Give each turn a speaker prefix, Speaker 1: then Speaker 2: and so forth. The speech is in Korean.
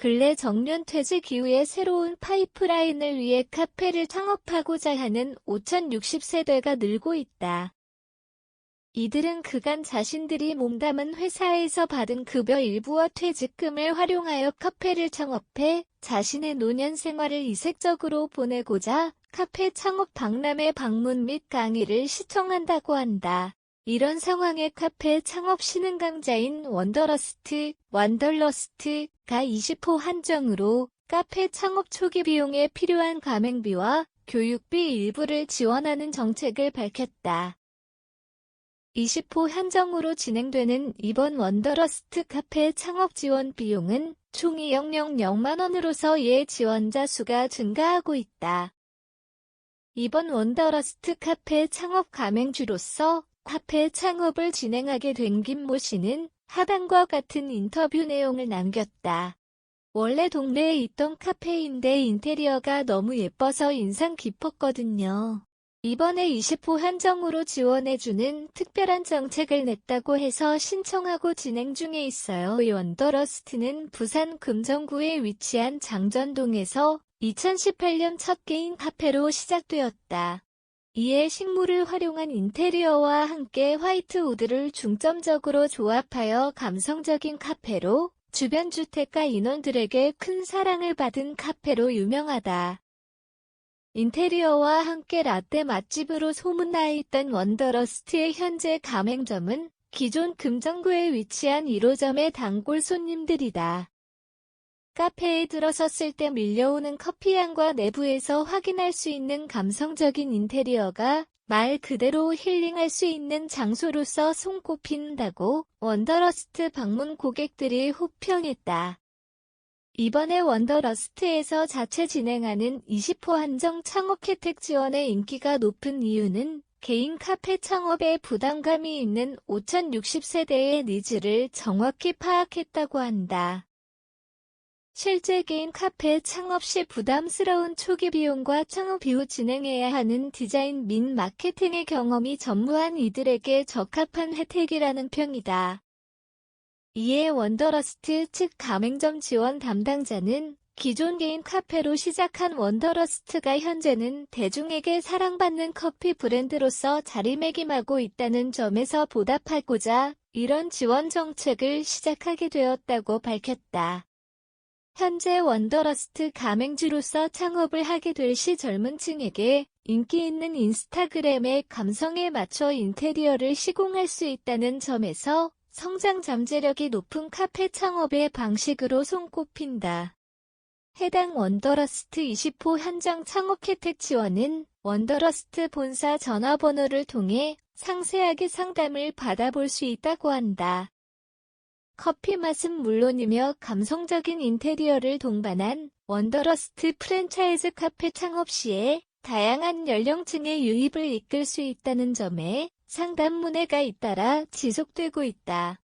Speaker 1: 근래 정년 퇴직 이후에 새로운 파이프라인을 위해 카페를 창업하고자 하는 5060세대가 늘고 있다. 이들은 그간 자신들이 몸담은 회사에서 받은 급여 일부와 퇴직금을 활용하여 카페를 창업해 자신의 노년 생활을 이색적으로 보내고자 카페 창업 박람회 방문 및 강의를 시청한다고 한다. 이런 상황에 카페 창업 신흥 강자인 원더러스트, 원덜러스트가 20호 한정으로 카페 창업 초기 비용에 필요한 가맹비와 교육비 일부를 지원하는 정책을 밝혔다. 20호 한정으로 진행되는 이번 원더러스트 카페 창업 지원 비용은 총 2억 0만 원으로서 예 지원자 수가 증가하고 있다. 이번 원더러스트 카페 창업 가맹주로서 카페 창업을 진행하게 된 김모 씨는 하단과 같은 인터뷰 내용을 남겼다. 원래 동네에 있던 카페인데 인테리어가 너무 예뻐서 인상 깊었거든요. 이번에 20호 한정으로 지원해주는 특별한 정책을 냈다고 해서 신청하고 진행 중에 있어요. 원더러스트는 부산 금정구에 위치한 장전동에서 2018년 첫 개인 카페로 시작되었다. 이에 식물을 활용한 인테리어와 함께 화이트 우드를 중점적으로 조합하여 감성적인 카페로 주변 주택가 인원들에게 큰 사랑을 받은 카페로 유명하다. 인테리어와 함께 라떼 맛집으로 소문나 있던 원더러스트의 현재 가맹점은 기존 금정구에 위치한 1호점의 단골 손님들이다. 카페에 들어섰을 때 밀려오는 커피향과 내부에서 확인할 수 있는 감성적인 인테리어가 말 그대로 힐링할 수 있는 장소로서 손꼽힌다고 원더러스트 방문 고객들이 호평했다. 이번에 원더러스트에서 자체 진행하는 20호 한정 창업 혜택 지원의 인기가 높은 이유는 개인 카페 창업에 부담감이 있는 5060세대의 니즈를 정확히 파악했다고 한다. 실제 개인 카페 창업 시 부담스러운 초기 비용과 창업 이후 진행해야 하는 디자인 및 마케팅의 경험이 전무한 이들에게 적합한 혜택이라는 평이다. 이에 원더러스트 측 가맹점 지원 담당자는 기존 개인 카페로 시작한 원더러스트가 현재는 대중에게 사랑받는 커피 브랜드로서 자리매김하고 있다는 점에서 보답하고자 이런 지원 정책을 시작하게 되었다고 밝혔다. 현재 원더러스트 가맹주로서 창업을 하게 될 시 젊은 층에게 인기 있는 인스타그램의 감성에 맞춰 인테리어를 시공할 수 있다는 점에서 성장 잠재력이 높은 카페 창업의 방식으로 손꼽힌다. 해당 원더러스트 20호 한정 창업 혜택 지원은 원더러스트 본사 전화번호를 통해 상세하게 상담을 받아볼 수 있다고 한다. 커피 맛은 물론이며 감성적인 인테리어를 동반한 원더러스트 프랜차이즈 카페 창업 시에 다양한 연령층의 유입을 이끌 수 있다는 점에 상담 문의가 잇따라 지속되고 있다.